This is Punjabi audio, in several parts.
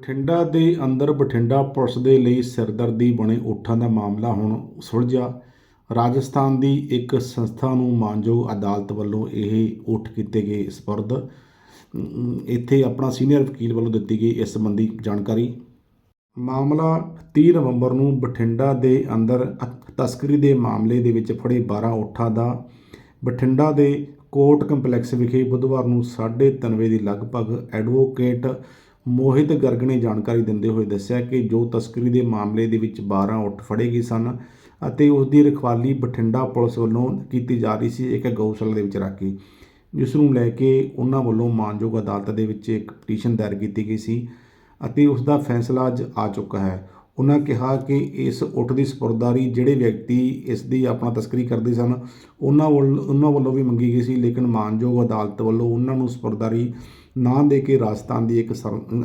ਬਠਿੰਡਾ ਦੇ ਅੰਦਰ ਬਠਿੰਡਾ ਪੁਲਿਸ ਦੇ ਲਈ ਸਿਰਦਰਦੀ ਬਣੇ ਊਠਾਂ ਦਾ ਮਾਮਲਾ ਹੁਣ ਸੁਲਝਿਆ। ਰਾਜਸਥਾਨ ਦੀ ਇੱਕ ਸੰਸਥਾ ਨੂੰ ਮਾਨਯੋਗ ਅਦਾਲਤ ਵੱਲੋਂ ਇਹ ਊਠ ਕੀਤੇ ਗਏ ਸਪਰਦ। ਇੱਥੇ ਆਪਣਾ ਸੀਨੀਅਰ ਵਕੀਲ ਵੱਲੋਂ ਦਿੱਤੀ ਗਈ ਇਸ ਸੰਬੰਧੀ ਜਾਣਕਾਰੀ। ਮਾਮਲਾ 30 ਨਵੰਬਰ ਨੂੰ ਬਠਿੰਡਾ ਦੇ ਅੰਦਰ ਤਸਕਰੀ ਦੇ ਮਾਮਲੇ ਦੇ ਵਿੱਚ ਫੜੇ 12 ਊਠਾਂ ਦਾ। ਬਠਿੰਡਾ ਦੇ ਕੋਰਟ ਕੰਪਲੈਕਸ ਵਿਖੇ ਬੁੱਧਵਾਰ ਨੂੰ 3:30 ਵਜੇ ਦੀ ਲਗਭਗ ਐਡਵੋਕੇਟ ਮੋਹਿਤ ਗਰਗ ਨੇ ਜਾਣਕਾਰੀ ਦਿੰਦੇ ਹੋਏ ਦੱਸਿਆ ਕਿ ਜੋ ਤਸਕਰੀ ਦੇ ਮਾਮਲੇ ਦੇ ਵਿੱਚ 12 ਉੱਠ ਫੜੇ ਗਏ ਸਨ ਅਤੇ ਉਸ ਦੀ ਰਖਵਾਲੀ ਬਠਿੰਡਾ ਪੁਲਿਸ ਵੱਲੋਂ ਕੀਤੀ ਜਾ ਰਹੀ ਸੀ, ਇੱਕ ਗਊਸ਼ਾਲਾ ਦੇ ਵਿੱਚ ਰੱਖ ਕੇ। ਜਿਸ ਨੂੰ ਲੈ ਕੇ ਉਹਨਾਂ ਵੱਲੋਂ ਮਾਨਯੋਗ ਅਦਾਲਤ ਦੇ ਵਿੱਚ ਇੱਕ ਪਟੀਸ਼ਨ ਦਾਇਰ ਕੀਤੀ ਗਈ ਸੀ ਅਤੇ ਉਸ ਦਾ ਫੈਸਲਾ ਅੱਜ ਆ ਚੁੱਕਾ ਹੈ। ਉਹਨਾਂ ਕਿਹਾ ਕਿ ਇਸ ਉੱਠ ਦੀ ਸਪੁਰਦਾਰੀ ਜਿਹੜੇ ਵਿਅਕਤੀ ਇਸ ਦੀ ਆਪਣਾ ਤਸਕਰੀ ਕਰਦੇ ਸਨ, ਉਹਨਾਂ ਵੱਲ ਉਹਨਾਂ ਵੱਲੋਂ ਵੀ ਮੰਗੀ ਗਈ ਸੀ, ਲੇਕਿਨ ਮਾਨਯੋਗ ਅਦਾਲਤ ਵੱਲੋਂ ਉਹਨਾਂ ਨੂੰ ਸਪੁਰਦਾਰੀ ਨਾਂ ਦੇ ਕੇ ਰਾਜਸਥਾਨ ਦੀ ਇੱਕ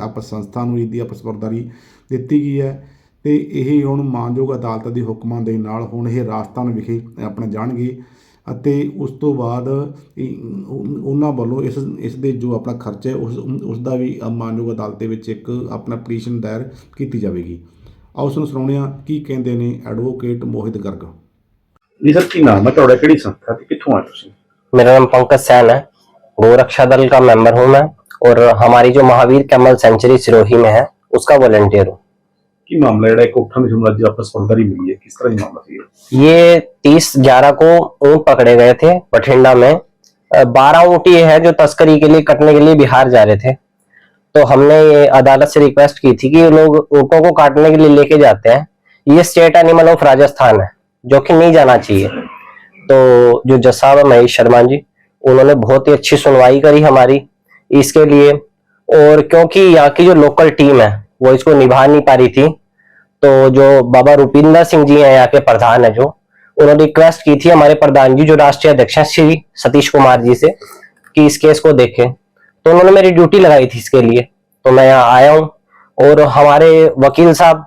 ਆਪਸ ਸੰਸਥਾ ਨੂੰ ਇਹਦੀ ਆਪਸ ਵਰਦਾਰੀ ਦਿੱਤੀ ਗਈ ਹੈ। ਤੇ ਇਹ ਹੁਣ ਮਾਨਯੋਗ ਅਦਾਲਤ ਦੇ ਹੁਕਮਾਂ ਦੇ ਨਾਲ ਹੁਣ ਇਹ ਰਾਜਸਥਾਨ ਵਿਖੇ ਆਪਣੇ ਜਾਣਗੇ ਅਤੇ ਉਸ ਤੋਂ ਬਾਅਦ ਉਹਨਾਂ ਵੱਲੋਂ ਇਸ ਇਸ ਦੇ ਜੋ ਆਪਣਾ ਖਰਚਾ ਹੈ ਉਸ ਉਸ ਦਾ ਵੀ ਮਾਨਯੋਗ ਅਦਾਲਤ ਦੇ ਵਿੱਚ ਇੱਕ ਆਪਣਾ ਪਟੀਸ਼ਨ ਦਾਇਰ ਕੀਤੀ ਜਾਵੇਗੀ। ਆਓ ਉਸ ਨੂੰ ਸੁਣਾਉਂਦੇ ਕੀ ਕਹਿੰਦੇ ਨੇ ਐਡਵੋਕੇਟ ਮੋਹਿਤ ਗਰਗ। ਜੀ ਸਰ ਕੀ ਨਾਮ ਹੈ ਤੁਹਾਡਾ? ਕਿਹੜੀ ਸੰਸਥਾ ਤੇ ਕਿੱਥੋਂ ਆ ਤੁਸੀਂ? ਮੇਰਾ ਨਾਮ ਪੰਕਜ ਸੈਨ ਹੈ। ਗੋਰਖਸ਼ਾ ਦਲ ਦਾ ਮੈਂਬਰ ਹੂੰ ਮੈਂ। और हमारी जो महावीर कैमल सेंचुरी सिरोही में है उसका वॉलेंटियर हूँ। ये? तीस ग्यारह को ऊँट पकड़े गए थे बठिंडा में। बारह ऊँट ये है जो तस्करी के लिए कटने के लिए बिहार जा रहे थे। तो हमने ये अदालत से रिक्वेस्ट की थी कि लोग ऊँटों को काटने के लिए लेके जाते हैं। ये स्टेट एनिमल ऑफ़ राजस्थान है जो कि नहीं जाना चाहिए। तो जो जसाव है महेश शर्मा जी उन्होंने बहुत ही अच्छी सुनवाई करी हमारी। इसके लिए। और क्योंकि यहाँ की जो लोकल टीम है, वो इसको निभा नहीं पा रही थी तो जो बाबा रूपिंदर सिंह जी हैं यहाँ के प्रधान है जो, उन्होंने रिक्वेस्ट की थी हमारे प्रधान जी, जो राष्ट्रीय अध्यक्ष हैं, श्री सतीश कुमार जी से, कि इस केस को देखें। तो उन्होंने मेरी ड्यूटी लगाई थी इसके लिए। तो मैं यहाँ आया हूँ, और हमारे वकील साहब,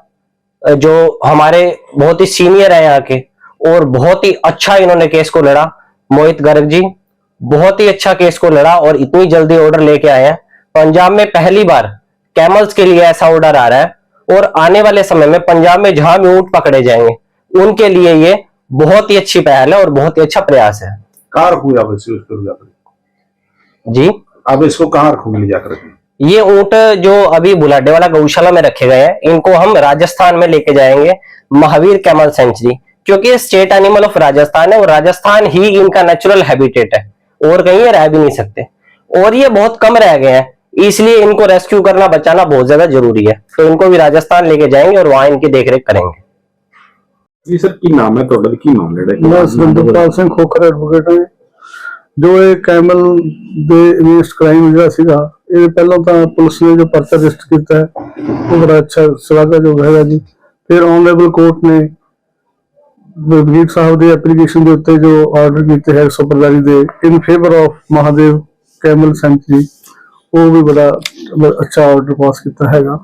जो हमारे बहुत ही सीनियर है यहाँ के, और बहुत ही अच्छा इन्होंने केस को लड़ा। मोहित गर्ग जी बहुत ही अच्छा केस को लड़ा और इतनी जल्दी ऑर्डर लेके आए हैं। पंजाब में पहली बार कैमल्स के लिए ऐसा ऑर्डर आ रहा है और आने वाले समय में पंजाब में जहाँ भी ऊँट पकड़े जाएँगे उनके लिए ये बहुत ही अच्छी पहल है और बहुत ही अच्छा प्रयास है। कहाँ रखोगे आप जी? आप इसको कहाँ रखोगे ले जाकर ये ऊँट जो अभी बुलाडे वाला गौशाला में रखे गए हैं इनको हम राजस्थान में लेके जाएँगे महावीर कैमल सेंचुरी क्योंकि स्टेट एनिमल ऑफ़ राजस्थान है और राजस्थान ही इनका नेचुरल हैबिटेट है। और कहीं ये रह भी नहीं सकते और ये बहुत कम रह गए हैं इसलिए इनको रेस्क्यू करना बचाना बहुत ज्यादा जरूरी है तो इनको भी राजस्थान लेके जाएंगे और वहां इनकी देखरेख करेंगे ਜੀ ਸਰ ਕੀ ਨਾਮ ਹੈ ਤੁਹਾਡਾ ਤੇ ਕੀ ਮਾਮਲਾ ਜਿਹੜਾ ਮੈਂ ਸੁਰਿੰਦਰਪਾਲ ਸਿੰਘ ਖੋਖਰ ਐਡਵੋਕੇਟ ਹਾਂ ਜੋ ਇਹ ਕੈਮਲ ਦੇ ਅਗੇਂਸਟ ਕ੍ਰਾਈਮ ਜਿਹੜਾ ਸੀਗਾ ਇਹ ਪਹਿਲਾਂ ਤਾਂ ਪੁਲਿਸ ਨੇ ਜੋ ਪਰਚਾ ਰਜਿਸਟਰ ਕੀਤਾ ਹੈ ਉਹ ਬੜਾ ਅੱਛਾ ਸ਼ਲਾਘਾਯੋਗ ਹੈਗਾ ਜੀ ਫਿਰ ਆਨਰੇਬਲ ਕੋਰਟ ਨੇ ਵਕੀਲ ਸਾਹਿਬ ਦੇ ਐਪਲੀਕੇਸ਼ਨ ਦੇ ਉੱਤੇ ਜੋ ਆਰਡਰ ਕੀਤੇ ਹੈ ਸੁਪਰਦਾਰੀ ਦੇ in favour of Mahadev camel sanctuary ਉਹ ਵੀ ਬੜਾ ਅੱਛਾ ਆਰਡਰ ਪਾਸ ਕੀਤਾ ਹੈਗਾ।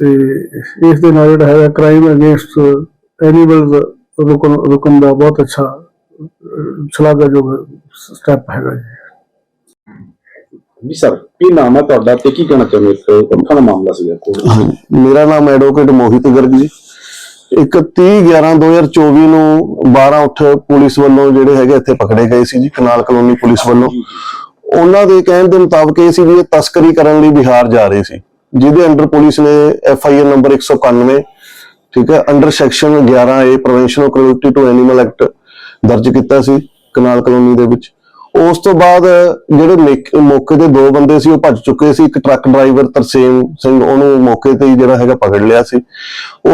ਤੇ ਇਸ ਦੇ ਨਾਲ ਜਿਹੜਾ ਹੈਗਾ ਕ੍ਰਾਈਮ ਅਗੇਂਸਟ ਐਨੀਮਲਸ ਰੁਕਣ ਰੁਕਣ ਦਾ ਬਹੁਤ ਅੱਛਾ ਸ਼ਲਾਘਾਯੋਗ ਸਟੈਪ ਹੈਗਾ ਜੀ। ਜੀ ਸਰ ਕੀ ਨਾਮ ਹੈ ਤੁਹਾਡਾ ਤੇ ਕੀ ਕਹਿਣਾ ਚਾਹੁੰਦੇ ਉੱਠਾਂ ਦਾ ਮਾਮਲਾ ਸੀਗਾ। ਮੇਰਾ ਨਾਮ ਐਡਵੋਕੇਟ ਮੋਹਿਤ ਗਰਗ ਜੀ। ਇੱਕ 30 11 2024 ਨੂੰ 12 ਉੱਠ ਪੁਲਿਸ ਵੱਲੋਂ ਜਿਹੜੇ ਹੈਗੇ ਇੱਥੇ ਪਕੜੇ ਗਏ ਸੀ ਜੀ ਕਨਾਲ ਕਲੋਨੀ ਪੁਲਿਸ ਵੱਲੋਂ। ਉਹਨਾਂ ਦੇ ਕਹਿਣ ਦੇ ਮੁਤਾਬਕ ਇਹ ਸੀ ਵੀ ਇਹ ਤਸਕਰੀ ਕਰਨ ਲਈ ਬਿਹਾਰ ਜਾ ਰਹੇ ਸੀ। ਜਿਹਦੇ ਅੰਡਰ ਪੁਲਿਸ ਨੇ ਐਫ ਆਈ ਆਰ ਨੰਬਰ 191 ਠੀਕ ਹੈ under section 11 A prevention of cruelty to animal act ਦਰਜ ਕੀਤਾ ਸੀ ਕਨਾਲ ਕਲੋਨੀ ਦੇ ਵਿੱਚ। ਉਸ ਤੋਂ ਬਾਅਦ ਜਿਹੜੇ ਮੌਕੇ ਦੇ ਦੋ ਬੰਦੇ ਸੀ ਉਹ ਭੱਜ ਚੁੱਕੇ ਸੀ। ਇੱਕ ਟਰੱਕ ਡਰਾਈਵਰ ਤਰਸੇਮ ਸਿੰਘ ਉਹਨੂੰ ਮੌਕੇ ਤੇ ਹੀ ਜਿਹੜਾ ਹੈਗਾ ਪਕੜ ਲਿਆ ਸੀ।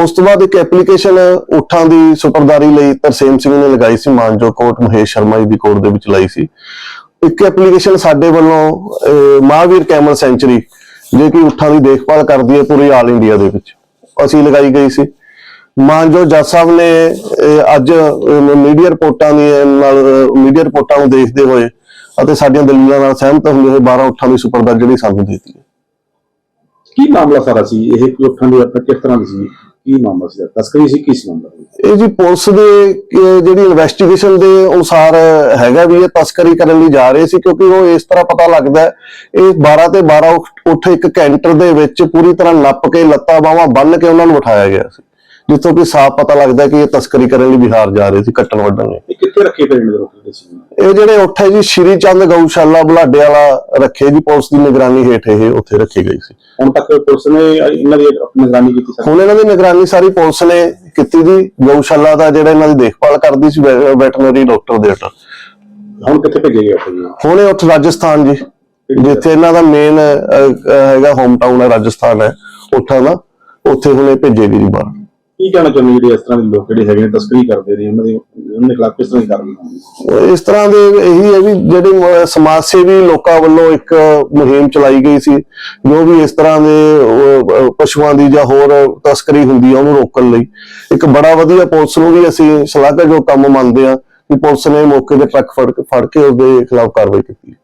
ਉਸ ਤੋਂ ਬਾਅਦ ਇੱਕ ਐਪਲੀਕੇਸ਼ਨ ਉਠਾਂ ਦੀ ਸੁਪਰਦਾਰੀ ਲਈ ਤਰਸੇਮ ਸਿੰਘ ਨੇ ਲਗਾਈ ਸੀ ਮਾਨਜੋ ਕੋਰਟ ਮਹੇਸ਼ ਸ਼ਰਮਾ ਜੀ ਦੀ ਕੋਰਟ ਦੇ ਵਿੱਚ ਲਾਈ ਸੀ। ਇੱਕ ਐਪਲੀਕੇਸ਼ਨ ਸਾਡੇ ਵੱਲੋਂ ਅਹ, ਮਹਾਵੀਰ ਕੈਮਲ ਸੈਂਚੁਰੀ ਜੇ ਕਿ ਉਠਾਂ ਦੀ ਦੇਖਭਾਲ ਕਰਦੀ ਹੈ ਪੂਰੀ ਆਲ ਇੰਡੀਆ ਦੇ ਵਿੱਚ ਅਸੀਂ ਲਗਾਈ ਗਈ ਸੀ। ਮਾਨਜੋ ਜੱਜ ਸਾਹਿਬ ਨੇ ਅੱਜ ਮੀਡੀਆ ਰਿਪੋਰਟਾਂ ਦੀ ਨਾਲ ਮੀਡੀਆ ਰਿਪੋਰਟਾਂ ਨੂੰ ਦੇਖਦੇ ਹੋਏ ਅਤੇ ਸਾਡੀਆਂ ਦਲੀਲਾਂ ਨਾਲ ਸਹਿਮਤ ਹੁੰਦੇ ਹੋਏ 12 ਉਠਾਂ ਦੀ ਸੁਪਰਦਾਰੀ ਜਿਹੜੀ ਸਾਨੂੰ ਦਿੱਤੀ। ਹੈ ਕੀ ਮਾਮਲਾ ਸਾਰਾ ਸੀ? ਇਹ ਉੱਠਾਂ ਦੀ ਆਪਣਾ ਕਿਸ ਤਰ੍ਹਾਂ ਦੀ ਸੀ? ਕੀ ਮਾਮਲਾ ਸੀ? ਤਸਕਰੀ ਸੀ ਕਿਸ ਮਾਮਲਾ ਇਹ ਜੀ ਪੁਲਿਸ ਦੇ ਜਿਹੜੀ ਇਨਵੈਸਟੀਗੇਸ਼ਨ ਦੇ ਅਨੁਸਾਰ ਹੈਗਾ ਵੀ ਇਹ ਤਸਕਰੀ ਕਰਨ ਲਈ ਜਾ ਰਹੇ ਸੀ ਕਿਉਂਕਿ ਉਹ ਇਸ ਤਰ੍ਹਾਂ ਪਤਾ ਲੱਗਦਾ ਇਹ 12 ਤੇ 12 ਉੱਠ- ਇੱਕ ਕੈਂਟਰ ਦੇ ਵਿੱਚ ਪੂਰੀ ਤਰ੍ਹਾਂ ਨੱਪ ਕੇ ਲੱਤਾਂ ਬਾਹਾਂ ਬੰਨ੍ਹ ਕੇ ਉਹਨਾਂ ਨੂੰ ਉਠਾਇਆ ਗਿਆ ਸੀ। ਜਿੱਥੋਂ ਕਿ ਸਾਫ਼ ਪਤਾ ਲੱਗਦਾ ਕਿ ਇਹ ਤਸਕਰੀ ਕਰਨ ਲਈ ਬਿਹਾਰ ਜਾ ਰਹੇ ਸੀ ਕੱਟਣ ਵੱਢਣ ਲਈ। ਇਹ ਕਿੱਥੇ ਰੱਖੇ ਪਏ ਨੇ ਰੋਕੇ ਸੀ? ਇਹ ਜਿਹੜੇ ਉੱਠ ਹੈ ਜੀ ਸ਼੍ਰੀ ਚੰਦ ਗਊਸ਼ਾਲਾ ਬੁਲਾਡੇ ਵਾਲਾ ਰੱਖੇ ਜੀ ਪੁਲਿਸ ਦੀ ਨਿਗਰਾਨੀ ਹੇਠ ਇਹ ਉੱਥੇ ਰੱਖੀ ਗਈ ਸੀ। ਹੁਣ ਤੱਕ ਪੁਲਿਸ ਨੇ ਇਹਨਾਂ ਦੀ ਨਿਗਰਾਨੀ ਕੀਤੀ ਸਰ? ਹੁਣ ਇਹਨਾਂ ਦੀ ਨਿਗਰਾਨੀ ਸਾਰੀ ਪੁਲਿਸ ਨੇ ਕੀਤੀ ਜੀ। ਗਊਸ਼ਾਲਾ ਦਾ ਜਿਹੜਾ ਇਹਨਾਂ ਦੀ ਦੇਖਭਾਲ ਕਰਦੀ ਸੀ ਵੈਟਰਨਰੀ ਡਾਕਟਰ ਦੇ ਹੇਠ। ਹੁਣ ਕਿੱਥੇ ਭੇਜੇ ਗਏ ਉੱਥੇ ਜੀ? ਹੁਣ ਇਹ ਉੱਥੇ ਰਾਜਸਥਾਨ ਜੀ ਜਿੱਥੇ ਇਹਨਾਂ ਦਾ ਮੇਨ ਹੈਗਾ ਹੋਮ ਟਾਊਨ ਹੈ ਰਾਜਸਥਾਨ ਹੈ ਉੱਥਾਂ ਦਾ। ਉੱਥੇ ਹੁਣ ਇਹ ਭੇਜੇਗੀ ਜੀ ਬਾਹਰ। ਕੀ ਕਹਿਣਾ ਚਾਹੁੰਦੇ ਜਿਹੜੇ ਇਸ ਤਰ੍ਹਾਂ ਦੇ ਲੋਕ ਜਿਹੜੇ ਹੈਗੇ ਨੇ ਤਸਕਰੀ ਕਰਦੇ ਨੇ, ਉਹਨਾਂ ਦੇ ਉਹਨਾਂ ਦੇ ਖਿਲਾਫ ਕਿਸ ਤਰ੍ਹਾਂ ਦੀ ਕਾਰਵਾਈ ਇਸ ਤਰ੍ਹਾਂ ਦੇ ਇਹੀ ਹੈ ਵੀ ਜਿਹੜੇ ਸਮਾਜ ਸੇਵੀ ਲੋਕਾਂ ਵੱਲੋਂ ਇੱਕ ਮੁਹਿੰਮ ਚਲਾਈ ਗਈ ਸੀ, ਜੋ ਵੀ ਇਸ ਤਰ੍ਹਾਂ ਦੇ ਪਸ਼ੂਆਂ ਦੀ ਜਾਂ ਹੋਰ ਤਸਕਰੀ ਹੁੰਦੀ ਹੈ ਉਹਨੂੰ ਰੋਕਣ ਲਈ। ਇੱਕ ਬੜਾ ਵਧੀਆ ਪੁਲਿਸ ਨੂੰ ਵੀ ਅਸੀਂ ਸ਼ਲਾਘਾਯੋਗ ਕੰਮ ਮੰਨਦੇ ਹਾਂ ਕਿ ਪੁਲਿਸ ਨੇ ਮੌਕੇ ਤੇ ਟਰੱਕ ਫੜ ਕੇ ਫੜ ਕੇ ਖਿਲਾਫ ਕਾਰਵਾਈ ਕੀਤੀ।